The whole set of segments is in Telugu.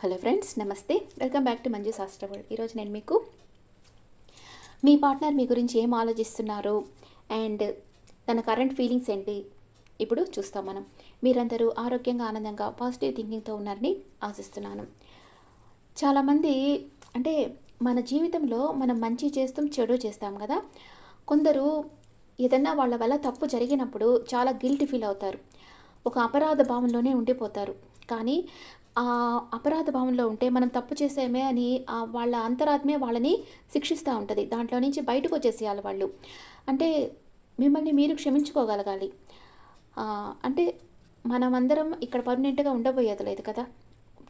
హలో ఫ్రెండ్స్ నమస్తే. Welcome back to Manju Shastra world. ఈరోజు నేను మీకు మీ పార్ట్నర్ మీ గురించి ఏం ఆలోచిస్తున్నారు అండ్ తన కరెంట్ ఫీలింగ్స్ ఏంటి ఇప్పుడు చూస్తాం మనం. మీరందరూ ఆరోగ్యంగా ఆనందంగా పాజిటివ్ థింకింగ్తో ఉన్నారని ఆశిస్తున్నాను. చాలామంది అంటే మన జీవితంలో మనం మంచి చేస్తాం చెడు చేస్తాం కదా. కొందరు ఏదన్నా వాళ్ళ వల్ల తప్పు జరిగినప్పుడు చాలా గిల్టీ ఫీల్ అవుతారు. ఒక అపరాధ భావంలోనే ఉండిపోతారు. కానీ అపరాధ భావంలో ఉంటే మనం తప్పు చేసామే అని వాళ్ళ అంతరాత్మే వాళ్ళని శిక్షిస్తూ ఉంటుంది. దాంట్లో నుంచి బయటకు వచ్చేసేయాలి వాళ్ళు. అంటే మిమ్మల్ని మీరు క్షమించుకోగలగాలి. అంటే మనమందరం ఇక్కడ పర్మనెంట్గా ఉండబోయేది లేదు కదా?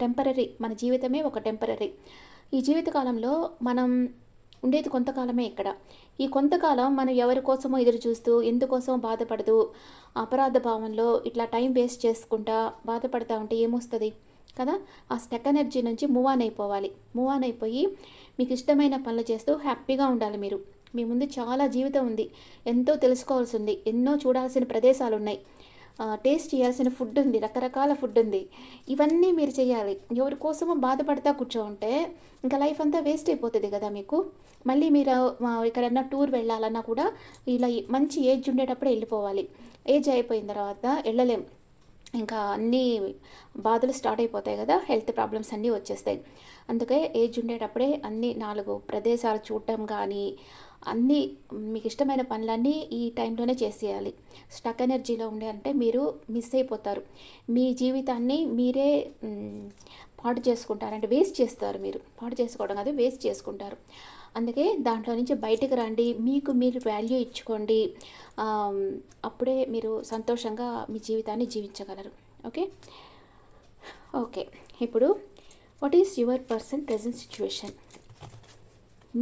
టెంపరీ మన జీవితమే ఒక టెంపరీ ఈ జీవితకాలంలో మనం ఉండేది కొంతకాలమే ఇక్కడ. ఈ కొంతకాలం మనం ఎవరి కోసమో ఎదురు చూస్తూ ఎందుకోసమో బాధపడుతూ అపరాధ భావంలో ఇట్లా టైం వేస్ట్ చేసుకుంటా బాధపడతా ఉంటే ఏమొస్తుంది? కదా? ఆ స్టెక్ ఎనర్జీ నుంచి మూవ్ ఆన్ అయిపోవాలి. మూవ్ ఆన్ అయిపోయి మీకు ఇష్టమైన పనులు చేస్తూ హ్యాపీగా ఉండాలి మీరు. మీ ముందు చాలా జీవితం ఉంది. ఎంతో తెలుసుకోవాల్సి ఉంది. ఎన్నో చూడాల్సిన ప్రదేశాలు ఉన్నాయి టేస్ట్ చేయాల్సిన ఫుడ్ ఉంది. రకరకాల ఫుడ్ ఉంది. ఇవన్నీ మీరు చేయాలి. ఎవరి కోసమో బాధపడతా కూర్చోంటే ఇంకా లైఫ్ అంతా వేస్ట్ అయిపోతుంది కదా మీకు? మళ్ళీ మీరు ఎక్కడన్నా టూర్ వెళ్ళాలన్నా కూడా ఇలా మంచి ఏజ్ ఉండేటప్పుడు వెళ్ళిపోవాలి. ఏజ్ అయిపోయిన తర్వాత వెళ్ళలేం. ఇంకా అన్నీ బాధలు స్టార్ట్ అయిపోతాయి కదా హెల్త్ ప్రాబ్లమ్స్ అన్నీ వచ్చేస్తాయి. అందుకే ఏజ్ ఉండేటప్పుడే అన్ని నాలుగు ప్రదేశాలు చూడటం కానీ అన్నీ మీకు ఇష్టమైన పనులన్నీ ఈ టైంలోనే చేసేయాలి. స్టక్ ఎనర్జీలో ఉండే అంటే మీరు మిస్ అయిపోతారు. మీ జీవితాన్ని మీరే పాటు పాడు చేసుకుంటారు. అంటే వేస్ట్ చేస్తారు మీరు. పాడు చేసుకోవడం కాదు వేస్ట్ చేసుకుంటారు. అందుకే దాంట్లో నుంచి బయటకు రండి మీకు మీరు వాల్యూ ఇచ్చుకోండి. అప్పుడే మీరు సంతోషంగా మీ జీవితాన్ని జీవించగలరు. ఓకే? ఓకే. ఇప్పుడు what is your person present situation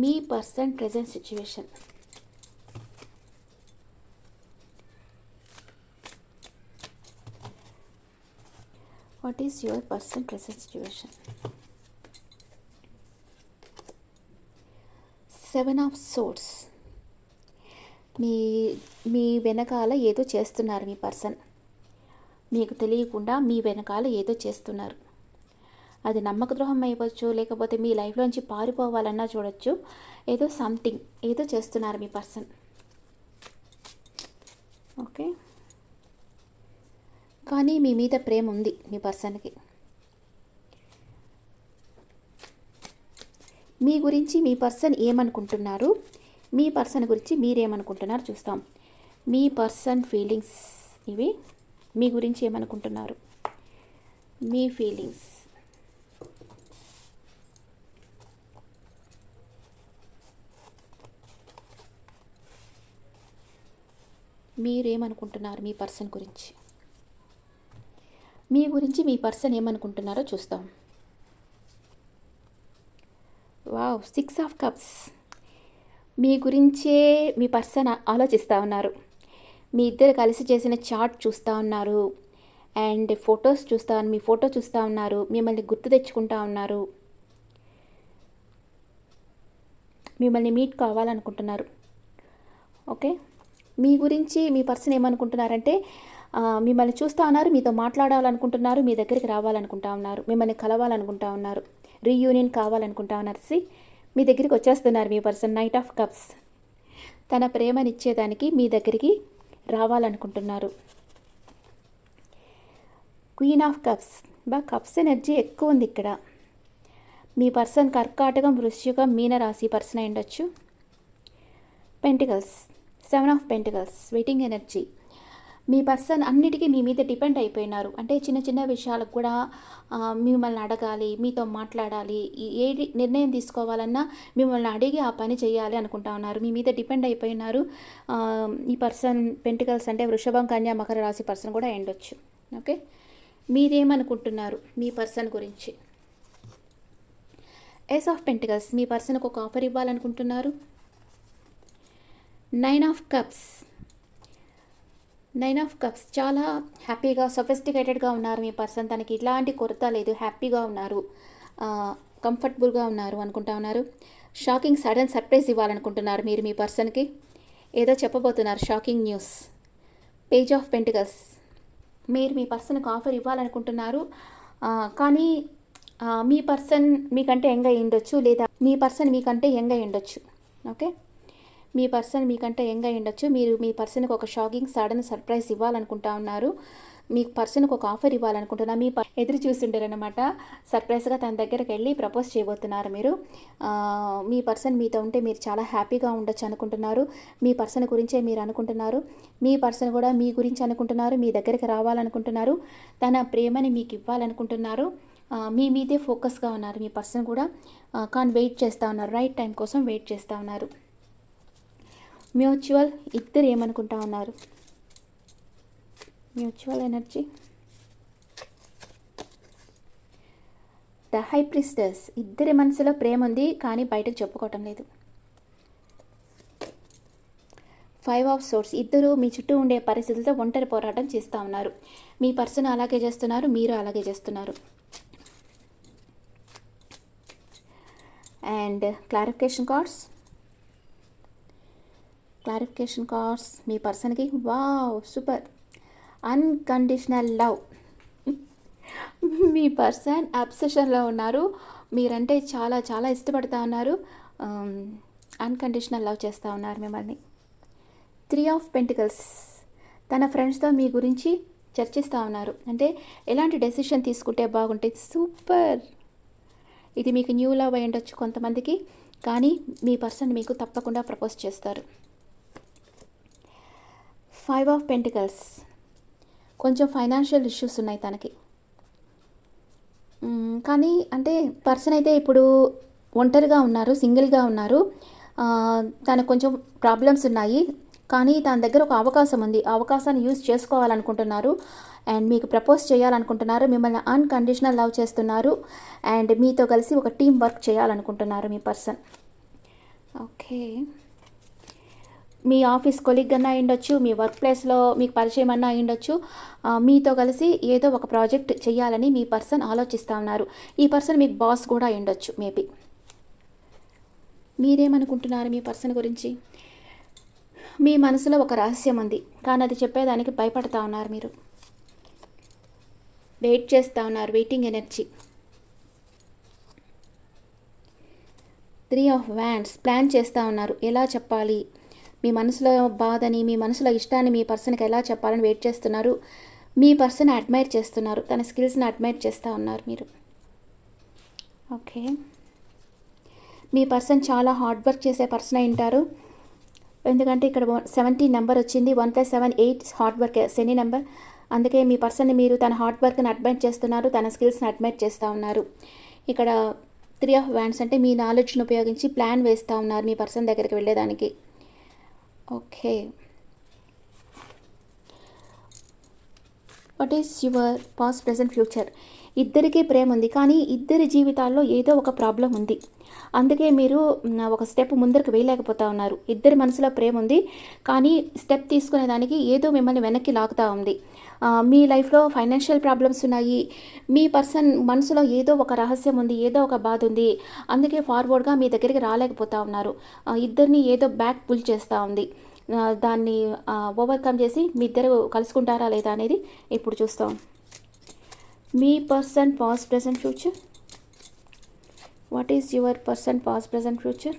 me person present situation what is your person present situation seven of swords మీ మీ వెనకాల ఏదో చేస్తున్నారు మీ పర్సన్. మీకు తెలియకుండా మీ వెనకాల ఏదో చేస్తున్నారు. అది నమ్మక ద్రోహం అయ్యవచ్చు లేకపోతే మీ లైఫ్లోంచి పారిపోవాలన్నా చూడొచ్చు. ఏదో సంథింగ్ ఏదో చేస్తున్నారు మీ పర్సన్. ఓకే? కానీ మీ మీద ప్రేమ ఉంది మీ పర్సన్కి. మీ గురించి మీ పర్సన్ ఏమనుకుంటున్నారు? మీ పర్సన్ గురించి మీరేమనుకుంటున్నారు చూస్తాం. మీ పర్సన్ ఫీలింగ్స్ ఇవి మీ గురించి ఏమనుకుంటున్నారు? మీ ఫీలింగ్స్. మీరేమనుకుంటున్నారు మీ పర్సన్ గురించి? మీ గురించి మీ పర్సన్ ఏమనుకుంటున్నారో చూస్తాం. వావ్ సిక్స్ ఆఫ్ కప్స్ మీ గురించే మీ పర్సన్ ఆలోచిస్తూ ఉన్నారు. మీ ఇద్దరు కలిసి చేసిన చాట్ చూస్తూ ఉన్నారు. అండ్ ఫొటోస్ చూస్తా మీ ఫోటో చూస్తూ ఉన్నారు. మిమ్మల్ని గుర్తు తెచ్చుకుంటా ఉన్నారు. మిమ్మల్ని మీట్ కావాలనుకుంటున్నారు. ఓకే మీ గురించి మీ పర్సన్ ఏమనుకుంటున్నారంటే మిమ్మల్ని చూస్తూ ఉన్నారు మీతో మాట్లాడాలనుకుంటున్నారు మీ దగ్గరికి రావాలనుకుంటా ఉన్నారు మిమ్మల్ని కలవాలనుకుంటా ఉన్నారు. రీయూనియన్ కావాలనుకుంటా ఉన్నారు. సి మీ దగ్గరికి వచ్చేస్తున్నారు మీ పర్సన్ నైట్ ఆఫ్ కప్స్ తన ప్రేమనిచ్చేదానికి మీ దగ్గరికి రావాలనుకుంటున్నారు. క్వీన్ ఆఫ్ కప్స్ బా కప్స్ ఎనర్జీ ఎక్కువ ఉంది ఇక్కడ. మీ పర్సన్ కర్కాటకం వృశ్చికం మీన రాశి పర్సన్ అయి ఉండొచ్చు. Pentacles seven of pentacles waiting energy me person అన్నిటికీ మీ మీద డిపెండ్ అయిపోయినారు. అంటే చిన్న చిన్న విషయాలకు కూడా మిమ్మల్ని అడగాలి మీతో మాట్లాడాలి ఏ నిర్ణయం తీసుకోవాలన్నా మిమ్మల్ని అడిగి ఆ పని చేయాలి అనుకుంటా ఉన్నారు. మీ మీద డిపెండ్ అయిపోయినారు. ఈ పర్సన్ పెంటికల్స్ అంటే వృషభం కన్యా మకర రాశి పర్సన్ కూడా ఎండొచ్చు ఓకే? మీరేమనుకుంటున్నారు మీ పర్సన్ గురించి? ఎస్ ఆఫ్ పెంటికల్స్ మీ పర్సన్కి ఒక offer ఇవ్వాలనుకుంటున్నారు? Nine of cups. Nine of cups. చాలా హ్యాపీగా సొఫిస్టికేటెడ్గా ఉన్నారు మీ పర్సన్. తనకి ఇలాంటి కొరత లేదు. హ్యాపీగా ఉన్నారు. కంఫర్టబుల్గా ఉన్నారు అనుకుంటా ఉన్నారు. షాకింగ్ సడన్ సర్ప్రైజ్ ఇవ్వాలనుకుంటున్నారు మీరు మీ పర్సన్కి. ఏదో చెప్పబోతున్నారు shocking news. Page of pentacles. మీరు మీ పర్సన్కి ఆఫర్ ఇవ్వాలనుకుంటున్నారు. కానీ మీ పర్సన్ మీకంటే యంగ్ అయి ఉండొచ్చు లేదా మీ పర్సన్ మీకంటే యంగ్ అయి ఉండొచ్చు ఓకే? మీ పర్సన్ మీకంటే యంగ్ అయి ఉండొచ్చు. మీరు మీ పర్సన్కి ఒక షాకింగ్ సడన్ సర్ప్రైజ్ ఇవ్వాలనుకుంటా ఉన్నారు. మీ పర్సన్కి ఒక ఆఫర్ ఇవ్వాలనుకుంటున్నా. మీ ఎదురు చూస్తుంటారనమాట సర్ప్రైజ్గా తన దగ్గరికి వెళ్ళి ప్రపోజ్ చేయబోతున్నారు మీరు. మీ పర్సన్ మీతో ఉంటే మీరు చాలా హ్యాపీగా ఉండొచ్చు అనుకుంటున్నారు. మీ పర్సన్ గురించే మీరు అనుకుంటున్నారు. మీ పర్సన్ కూడా మీ గురించి అనుకుంటున్నారు. మీ దగ్గరికి రావాలనుకుంటున్నారు. తన ప్రేమని మీకు ఇవ్వాలనుకుంటున్నారు. మీ మీదే ఫోకస్గా ఉన్నారు మీ పర్సన్ కూడా. కానీ వెయిట్ చేస్తూ ఉన్నారు. రైట్ టైం కోసం వెయిట్ చేస్తూ ఉన్నారు. మ్యూచువల్ ఇద్దరు ఏమనుకుంటా ఉన్నారు? Mutual energy. The high priestess. ఇద్దరి మనసులో ప్రేమ ఉంది కానీ బయటకు చెప్పుకోవటం లేదు. Five of swords. ఇద్దరు మీ చుట్టూ ఉండే పరిస్థితులతో ఒంటరి పోరాటం చేస్తూ ఉన్నారు. మీ పర్సన్ అలాగే చేస్తున్నారు మీరు అలాగే చేస్తున్నారు. And clarification cards. Clarification cards మీ పర్సన్కి? వావ్ సూపర్ అన్కండిషనల్ లవ్ మీ పర్సన్ అబ్సెషన్లో ఉన్నారు. మీరంటే చాలా చాలా ఇష్టపడుతూ ఉన్నారు. అన్కండిషనల్ లవ్ చేస్తూ ఉన్నారు మిమ్మల్ని. త్రీ ఆఫ్ పెంటికల్స్ తన ఫ్రెండ్స్తో మీ గురించి చర్చిస్తూ ఉన్నారు. అంటే ఎలాంటి డెసిషన్ తీసుకుంటే బాగుంటుంది సూపర్ ఇది మీకు న్యూ లవ్ అయి ఉండొచ్చు కొంతమందికి. కానీ మీ పర్సన్ మీకు తప్పకుండా ప్రపోజ్ చేస్తారు. Five of pentacles. కొంచెం ఫైనాన్షియల్ ఇష్యూస్ ఉన్నాయి తనకి. కానీ అంటే పర్సన్ అయితే ఇప్పుడు ఒంటరిగా ఉన్నారు సింగిల్గా ఉన్నారు. తనకు కొంచెం ప్రాబ్లమ్స్ ఉన్నాయి. కానీ తన దగ్గర ఒక అవకాశం ఉంది. ఆ అవకాశాన్ని యూజ్ చేసుకోవాలనుకుంటున్నారు. అండ్ మీకు ప్రపోజ్ చేయాలనుకుంటున్నారు. మిమ్మల్ని అన్కండిషనల్ లవ్ చేస్తున్నారు. అండ్ మీతో కలిసి ఒక టీం వర్క్ చేయాలనుకుంటున్నారు మీ పర్సన్. ఓకే. మీ ఆఫీస్ కొలీగ్ అన్నా అయ్యుండొచ్చు మీ వర్క్ ప్లేస్లో మీకు పరిచయం అన్నా అయ్యుండొచ్చు మీతో కలిసి ఏదో ఒక ప్రాజెక్ట్ చేయాలని మీ పర్సన్ ఆలోచిస్తూ ఉన్నారు. ఈ పర్సన్ మీకు బాస్ కూడా అయ్యుండొచ్చు మేబీ. మీరేమనుకుంటున్నారు మీ పర్సన్ గురించి? మీ మనసులో ఒక రహస్యం ఉంది కానీ అది చెప్పేదానికి భయపడతా ఉన్నారు మీరు. వెయిట్ చేస్తూ ఉన్నారు waiting energy. Three of wands plan చేస్తూ ఉన్నారు ఎలా చెప్పాలి? మీ మనసులో బాధని మీ మనసులో ఇష్టాన్ని మీ పర్సన్కి ఎలా చెప్పాలని వెయిట్ చేస్తున్నారు? మీ పర్సన్ అడ్మైర్ చేస్తున్నారు. తన స్కిల్స్ని అడ్మైర్ చేస్తూ ఉన్నారు మీరు. ఓకే. మీ పర్సన్ చాలా హార్డ్ వర్క్ చేసే పర్సన్ అయి ఉంటారు. ఎందుకంటే ఇక్కడ సెవెంటీన్ నెంబర్ వచ్చింది. One plus seven eight hard work Shani number. అందుకే మీ పర్సన్ని మీరు తన హార్డ్ వర్క్ని అడ్మైర్ చేస్తున్నారు. తన స్కిల్స్ని అడ్మైర్ చేస్తూ ఉన్నారు. ఇక్కడ త్రీ ఆఫ్ వ్యాండ్స్ అంటే మీ నాలెడ్జ్ని ఉపయోగించి ప్లాన్ వేస్తూ ఉన్నారు మీ పర్సన్ దగ్గరికి వెళ్ళేదానికి. Okay what is your past present future ఇద్దరికీ ప్రేమ ఉంది కానీ ఇద్దరి జీవితాల్లో ఏదో ఒక ప్రాబ్లం ఉంది. అందుకే మీరు ఒక స్టెప్ ముందరకు వేయలేకపోతా ఉన్నారు. ఇద్దరి మనసులో ప్రేమ ఉంది కానీ స్టెప్ తీసుకునేదానికి ఏదో మిమ్మల్ని వెనక్కి లాగుతూ ఉంది. మీ లైఫ్లో ఫైనాన్షియల్ ప్రాబ్లమ్స్ ఉన్నాయి. మీ పర్సన్ మనసులో ఏదో ఒక రహస్యం ఉంది ఏదో ఒక బాధ ఉంది. అందుకే ఫార్వర్డ్గా మీ దగ్గరికి రాలేకపోతా ఉన్నారు. ఇద్దరిని ఏదో బ్యాక్ పుల్ చేస్తూ ఉంది. దాన్ని ఓవర్కమ్ చేసి మీ ఇద్దరు కలుసుకుంటారా లేదా అనేది ఇప్పుడు చూస్తాం. మీ person past present future? What is your person past present future?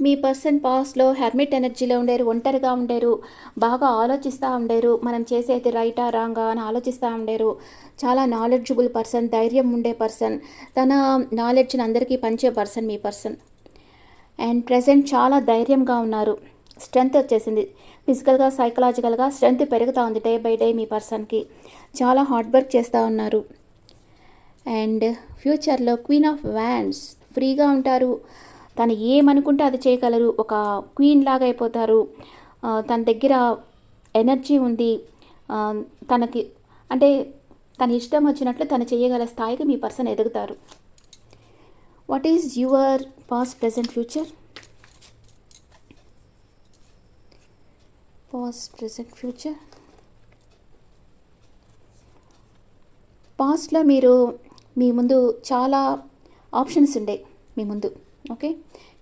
Me person పాస్ట్లో హెర్మిట్ ఎనర్జీలో ఉండేరు ఒంటరిగా ఉండేరు బాగా ఆలోచిస్తూ ఉండేరు మనం చేసేది రైటా రాంగా అని ఆలోచిస్తూ ఉండేరు. చాలా నాలెడ్జబుల్ పర్సన్ ధైర్యం ఉండే పర్సన్. తన నాలెడ్జ్ని అందరికీ పంచే పర్సన్ మీ పర్సన్. అండ్ ప్రజెంట్ చాలా ధైర్యంగా ఉన్నారు. స్ట్రెంగ్త్ వచ్చేసింది. ఫిజికల్గా సైకలాజికల్గా స్ట్రెంగ్త్ పెరుగుతూ ఉంది డే బై డే మీ పర్సన్కి. చాలా హార్డ్ వర్క్ చేస్తూ ఉన్నారు. అండ్ ఫ్యూచర్లో క్వీన్ ఆఫ్ వ్యాండ్స్ ఫ్రీగా ఉంటారు. తను ఏమనుకుంటే అది చేయగలరు. ఒక క్వీన్ లాగా అయిపోతారు తన దగ్గర ఎనర్జీ ఉంది. తనకి అంటే తన ఇష్టం వచ్చినట్లు తను చేయగల స్థాయికి మీ పర్సన్ ఎదుగుతారు. What is your past present future past present future పాస్ట్లో మీరు మీ ముందు చాలా ఆప్షన్స్ ఉండే మీ ముందు. ఓకే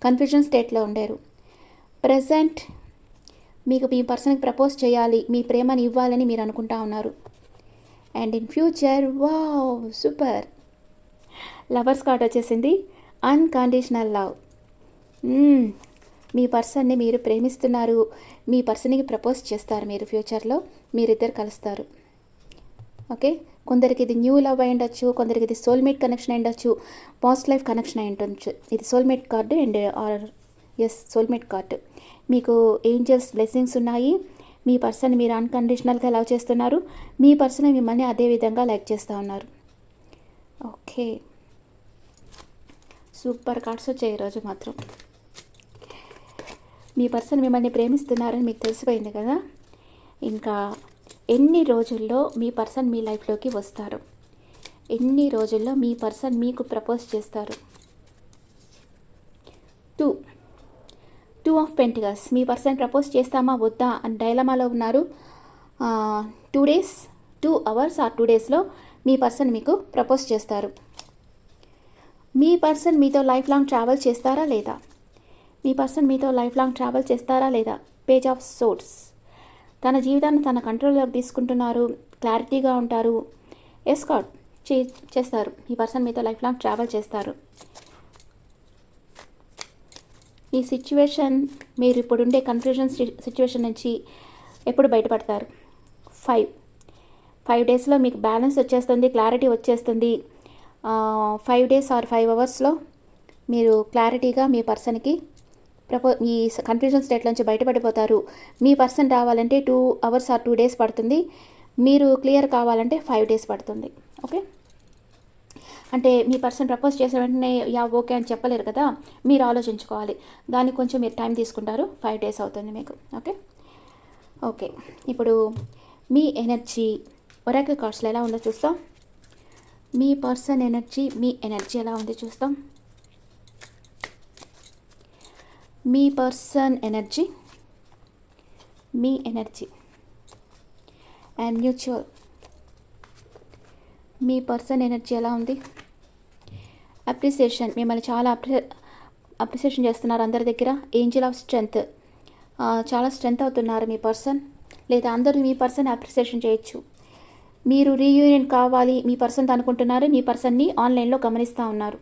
కన్ఫ్యూజన్ స్టేట్లో ఉండారు. ప్రజెంట్ మీకు మీ పర్సన్కి ప్రపోజ్ చేయాలి. మీ ప్రేమని ఇవ్వాలని మీరు అనుకుంటా ఉన్నారు. And in future wow super lovers card వచ్చేసింది. Unconditional love hmm. మీ పర్సన్ని మీరు ప్రేమిస్తున్నారు. మీ పర్సన్కి ప్రపోజ్ చేస్తారు మీరు ఫ్యూచర్లో మీరిద్దరు కలుస్తారు. ఓకే? కొందరికి ఇది న్యూ లవ్ అయి ఉండొచ్చు కొందరికి ఇది సోల్మేట్ కనెక్షన్ అయి ఉండొచ్చు పాస్ట్ లైఫ్ కనెక్షన్ అయి ఉండొచ్చు ఇది soulmate card and or is soulmate card. మీకు ఏంజల్స్ బ్లెస్సింగ్స్ ఉన్నాయి. మీ పర్సన్ మీరు అన్కండిషనల్గా లవ్ చేస్తున్నారు. మీ పర్సన్ మిమ్మల్ని అదే విధంగా లైక్ చేస్తూ ఉన్నారు. ఓకే. సూపర్ కార్డ్స్ వచ్చాయి ఈరోజు మాత్రం. మీ పర్సన్ మిమ్మల్ని ప్రేమిస్తున్నారని మీకు తెలిసిపోయింది కదా? ఇంకా ఎన్ని రోజుల్లో మీ పర్సన్ మీ లైఫ్లోకి వస్తారు? ఎన్ని రోజుల్లో మీ పర్సన్ మీకు ప్రపోజ్ చేస్తారు? Two. Two of pentacles. Me person propose చేస్తామా వద్దా అని డైలమాలో ఉన్నారు. టూ డేస్ టూ అవర్స్ ఆ టూ డేస్లో మీ పర్సన్ మీకు ప్రపోజ్ చేస్తారు. మీ పర్సన్ మీతో లైఫ్ లాంగ్ ట్రావెల్ చేస్తారా లేదా? మీ పర్సన్ మీతో లైఫ్ లాంగ్ ట్రావెల్ చేస్తారా లేదా? పేజ్ ఆఫ్ సోర్స్ తన జీవితాన్ని తన కంట్రోల్లోకి తీసుకుంటున్నారు క్లారిటీగా ఉంటారు. ఎస్కాట్ చే చేస్తారు. ఈ పర్సన్ మీతో లైఫ్ లాంగ్ ట్రావెల్ చేస్తారు. ఈ సిచ్యువేషన్ మీరు ఇప్పుడుండే కన్ఫ్యూజన్ సిచ్యువేషన్ నుంచి ఎప్పుడు బయటపడతారు? ఫైవ్. ఫైవ్ డేస్లో మీకు బ్యాలెన్స్ వచ్చేస్తుంది క్లారిటీ వచ్చేస్తుంది. ఫైవ్ డేస్ ఆర్ ఫైవ్ అవర్స్లో మీరు క్లారిటీగా మీ పర్సన్కి ప్రపో మీ కన్ఫ్యూజన్ స్టేట్ నుంచి బయటపడిపోతారు. మీ పర్సన్ రావాలంటే two hours or two days పడుతుంది. మీరు క్లియర్ కావాలంటే ఫైవ్ డేస్ పడుతుంది. ఓకే అంటే మీ పర్సన్ ప్రపోజ్ చేసిన వెంటనే యా ఓకే అని చెప్పలేరు కదా మీరు ఆలోచించుకోవాలి. దానికి కొంచెం మీరు టైం తీసుకుంటారు. ఫైవ్ డేస్ అవుతుంది మీకు. ఓకే ఓకే ఇప్పుడు మీ ఎనర్జీ ఒరాకిల్ కార్డ్స్లో ఎలా ఉందో చూస్తాం. మీ పర్సన్ ఎనర్జీ మీ ఎనర్జీ ఎలా ఉంది చూస్తాం. మీ పర్సన్ ఎనర్జీ మీ energy. And mutual. Me person energy ఎలా ఉంది? అప్రిసియేషన్. మిమ్మల్ని చాలా అప్రి అప్రిసియేషన్ చేస్తున్నారు అందరి దగ్గర. Angel of strength. చాలా స్ట్రెంగ్త్ అవుతున్నారు మీ పర్సన్. లేదా అందరూ మీ పర్సన్ అప్రిసియేషన్ చేయొచ్చు. మీరు రీయూనియన్ కావాలి మీ పర్సన్ అనుకుంటున్నారు మీ పర్సన్ని ఆన్లైన్లో గమనిస్తూ ఉన్నారు.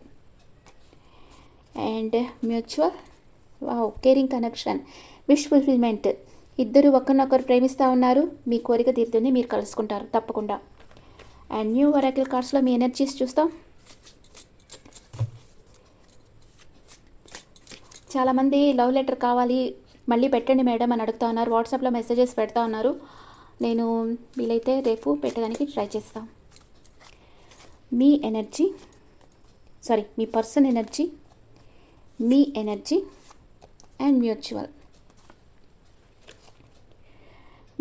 And mutual. Wow caring connection wish fulfilment ఇద్దరు ఒకరినొకరు ప్రేమిస్తూ ఉన్నారు. మీ కోరిక తీరుతుంది మీరు కలుసుకుంటారు తప్పకుండా. అండ్ న్యూ వరాకిల్ కార్డ్స్లో మీ ఎనర్జీస్ చూస్తాం. చాలామంది లవ్ లెటర్ కావాలి మళ్ళీ పెట్టండి మేడం అని అడుగుతా ఉన్నారు. వాట్సాప్లో మెసేజెస్ పెడతా ఉన్నారు. నేను వీలైతే రేపు పెట్టడానికి ట్రై చేస్తాం. మీ ఎనర్జీ సారీ మీ పర్సన్ ఎనర్జీ మీ ఎనర్జీ అండ్ మ్యూచువల్.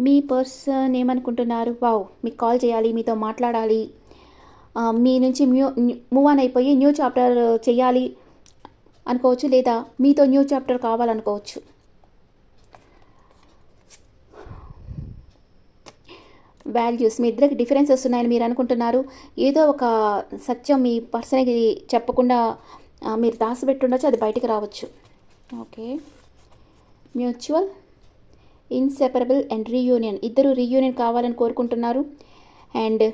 మీ పర్సన్ ఏమనుకుంటున్నారు? వావ్ మీకు కాల్ చేయాలి మీతో మాట్లాడాలి. మీ నుంచి మ్యూ మూవ్ ఆన్ అయిపోయి న్యూ చాప్టర్ చేయాలి అనుకోవచ్చు లేదా మీతో న్యూ చాప్టర్ కావాలనుకోవచ్చు. వాల్యూస్ మీ ఇద్దరికి డిఫరెన్సెస్ ఉన్నాయని మీరు అనుకుంటున్నారు. ఏదో ఒక సత్యం మీ పర్సన్కి చెప్పకుండా మీరు దాచిపెట్టుండొచ్చు అది బయటికి రావచ్చు. Okay. Mutual inseparable and reunion. ఇద్దరు రీయూనియన్ కావాలని కోరుకుంటున్నారు. అండ్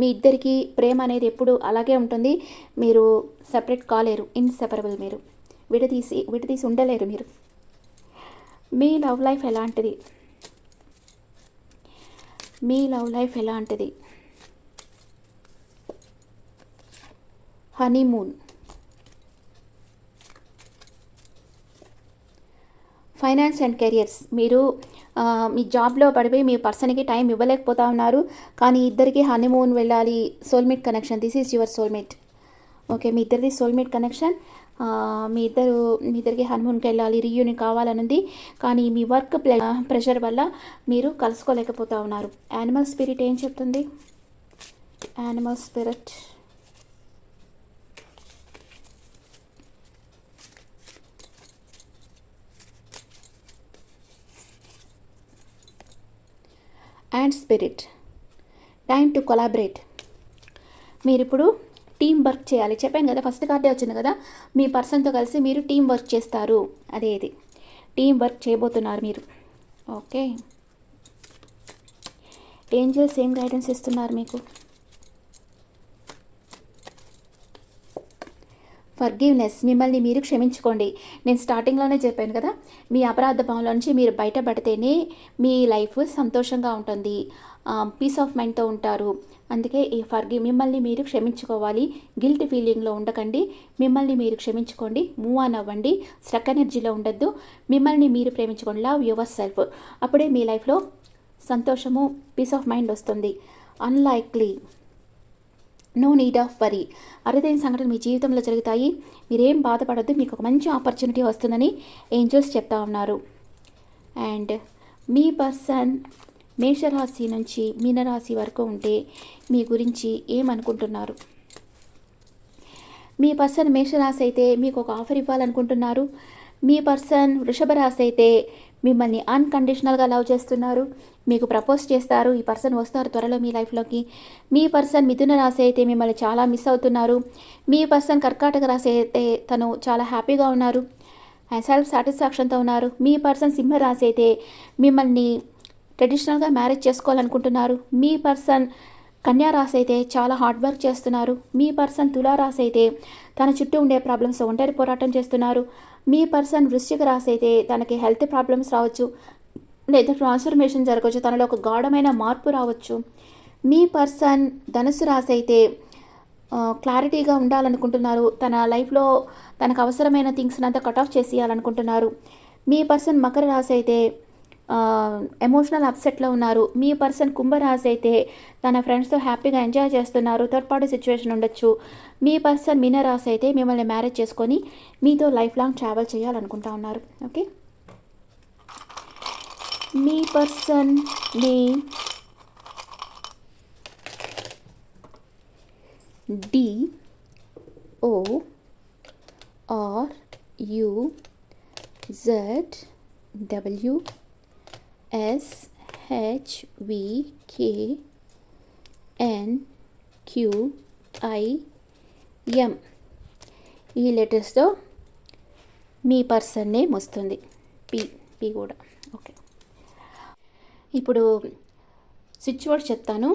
మీ ఇద్దరికి ప్రేమ అనేది ఎప్పుడు అలాగే ఉంటుంది. మీరు సపరేట్ కాలేరు. ఇన్సెపరబుల్ మీరు. విడదీసి విడదీసి ఉండలేరు మీరు. మీ లవ్ లైఫ్ ఎలాంటిది? మీ లవ్ లైఫ్ ఎలాంటిది? హనీమూన్. Finance and careers. మీరు మీ జాబ్లో పడిపోయి మీ పర్సన్కి టైం ఇవ్వలేకపోతా ఉన్నారు. కానీ ఇద్దరికి హనీమూన్ వెళ్ళాలి. Soulmate connection. This is your soulmate. Okay మీ ఇద్దరిది సోల్మేట్ కనెక్షన్. మీ ఇద్దరు మీ ఇద్దరికి హనుమూన్కి వెళ్ళాలి. రీయూని కావాలనుంది. కానీ మీ వర్క్ ప్రెషర్ వల్ల మీరు కలుసుకోలేకపోతా ఉన్నారు. యానిమల్ స్పిరిట్ ఏం చెప్తుంది? Animal spirit and spirit time to collaborate మీరు ఇప్పుడు టీం వర్క్ చేయాలి. చెప్పాను కదా ఫస్ట్ కార్డే వచ్చింది కదా? మీ పర్సన్తో కలిసి మీరు టీం వర్క్ చేస్తారు. అదే ఇది. టీం వర్క్ చేయబోతున్నారు మీరు. ఓకే ఏంజల్స్ ఏం గైడెన్స్ ఇస్తున్నారు మీకు? ఫర్గివ్నెస్ మిమ్మల్ని మీరు క్షమించుకోండి. నేను స్టార్టింగ్లోనే చెప్పాను కదా మీ అపరాధ భావంలో నుంచి మీరు బయటపడితేనే మీ లైఫ్ సంతోషంగా ఉంటుంది. పీస్ ఆఫ్ మైండ్తో ఉంటారు. అందుకే ఈ ఫర్గి మిమ్మల్ని మీరు క్షమించుకోవాలి. గిల్ట్ ఫీలింగ్లో ఉండకండి. మిమ్మల్ని మీరు క్షమించుకోండి. మూవ్ ఆన్ అవ్వండి. స్ట్రక్ ఎనర్జీలో ఉండద్దు. మిమ్మల్ని మీరు ప్రేమించుకోండి. లవ్ యువర్ సెల్ఫ్ అప్పుడే మీ లైఫ్లో సంతోషము పీస్ ఆఫ్ మైండ్ వస్తుంది. Unlikely no need of worry అరుదైన సంఘటనలు మీ జీవితంలో జరుగుతాయి. మీరేం బాధపడద్దు. మీకు ఒక మంచి ఆపర్చునిటీ వస్తుందని ఏంజల్స్ చెప్తా ఉన్నారు. అండ్ మీ పర్సన్ మేషరాశి నుంచి మీనరాశి వరకు ఉంటే మీ గురించి ఏమనుకుంటున్నారు? మీ పర్సన్ మేషరాశి అయితే మీకు ఒక ఆఫర్ ఇవ్వాలనుకుంటున్నారు. మీ పర్సన్ వృషభ రాశి అయితే మిమ్మల్ని అన్కండిషనల్గా లవ్ చేస్తున్నారు. మీకు ప్రపోజ్ చేస్తారు. ఈ పర్సన్ వస్తారు త్వరలో మీ లైఫ్లోకి. మీ పర్సన్ మిథున రాశి అయితే మిమ్మల్ని చాలా మిస్ అవుతున్నారు. మీ పర్సన్ కర్కాటక రాశి అయితే తను చాలా హ్యాపీగా ఉన్నారు. అండ్ సెల్ఫ్ సాటిస్ఫాక్షన్తో ఉన్నారు. మీ పర్సన్ సింహ రాశి అయితే మిమ్మల్ని ట్రెడిషనల్గా మ్యారేజ్ చేసుకోవాలనుకుంటున్నారు. మీ పర్సన్ కన్యా రాశి అయితే చాలా హార్డ్ వర్క్ చేస్తున్నారు. మీ పర్సన్ తులా రాశి అయితే తన చుట్టూ ఉండే ప్రాబ్లమ్స్ ఒంటరి పోరాటం చేస్తున్నారు. మీ పర్సన్ వృశ్చిక రాశి అయితే తనకి హెల్త్ ప్రాబ్లమ్స్ రావచ్చు. లేదా ట్రాన్స్ఫర్మేషన్ జరగవచ్చు. తనలో ఒక గాఢమైన మార్పు రావచ్చు. మీ పర్సన్ ధనుసు రాశి అయితే క్లారిటీగా ఉండాలనుకుంటున్నారు. తన లైఫ్లో తనకు అవసరమైన థింగ్స్ని అంతా కట్ ఆఫ్ చేసేయాలనుకుంటున్నారు. మీ పర్సన్ మకర రాశి అయితే ఎమోషనల్ అప్సెట్లో ఉన్నారు. మీ పర్సన్ కుంభరాశి అయితే తన ఫ్రెండ్స్తో హ్యాపీగా ఎంజాయ్ చేస్తున్నారు. థర్డ్ పార్టీ సిచ్యువేషన్ ఉండొచ్చు. మీ పర్సన్ మీనరాశి అయితే మిమ్మల్ని మ్యారేజ్ చేసుకొని మీతో లైఫ్ లాంగ్ ట్రావెల్ చేయాలనుకుంటా ఉన్నారు. ఓకే మీ person me D O R U Z W S H V K N Q I M. ఈ లెటర్స్తో మీ పర్సన్ నేమ్ వస్తుంది. పి పి కూడా. ఓకే ఇప్పుడు స్విచ్ వర్డ్ చెప్తాను.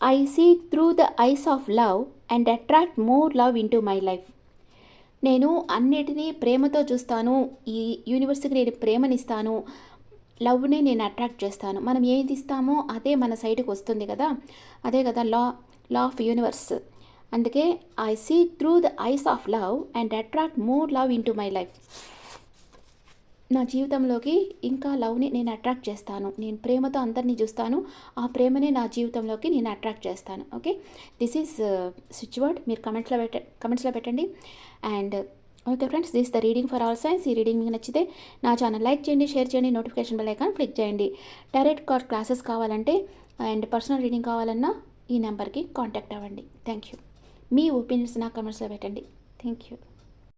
I see through the eyes of love and attract more love into my life నేను అన్నిటినీ ప్రేమతో చూస్తాను. ఈ యూనివర్స్కి నేను ప్రేమనిస్తాను. లవ్ని నేను అట్రాక్ట్ చేస్తాను. మనం ఏది ఇస్తామో అదే మన సైడ్కి వస్తుంది కదా. అదే కదా లా లా ఆఫ్ యూనివర్స్. అందుకే I see through the eyes of love and attract more love into my life. నా జీవితంలోకి ఇంకా లవ్ని నేను అట్రాక్ట్ చేస్తాను. నేను ప్రేమతో అందరినీ చూస్తాను. ఆ ప్రేమనే నా జీవితంలోకి నేను అట్రాక్ట్ చేస్తాను. Okay? This is uh, switch word మీరు కమెంట్స్లో పెట్ట కమెంట్స్లో పెట్టండి. And okay friends this the reading for all signs ఈ రీడింగ్ మీకు నచ్చితే నా ఛానల్ లైక్ చేయండి షేర్ చేయండి నోటిఫికేషన్ బెల్ ఐకాన్ క్లిక్ చేయండి. డైరెక్ట్ కార్డ్ క్లాసెస్ కావాలంటే అండ్ పర్సనల్ రీడింగ్ కావాలన్నా ఈ నెంబర్కి కాంటాక్ట్ అవ్వండి. థ్యాంక్ యూ మీ ఒపీనియన్స్ నా కమెంట్స్లో పెట్టండి. Thank you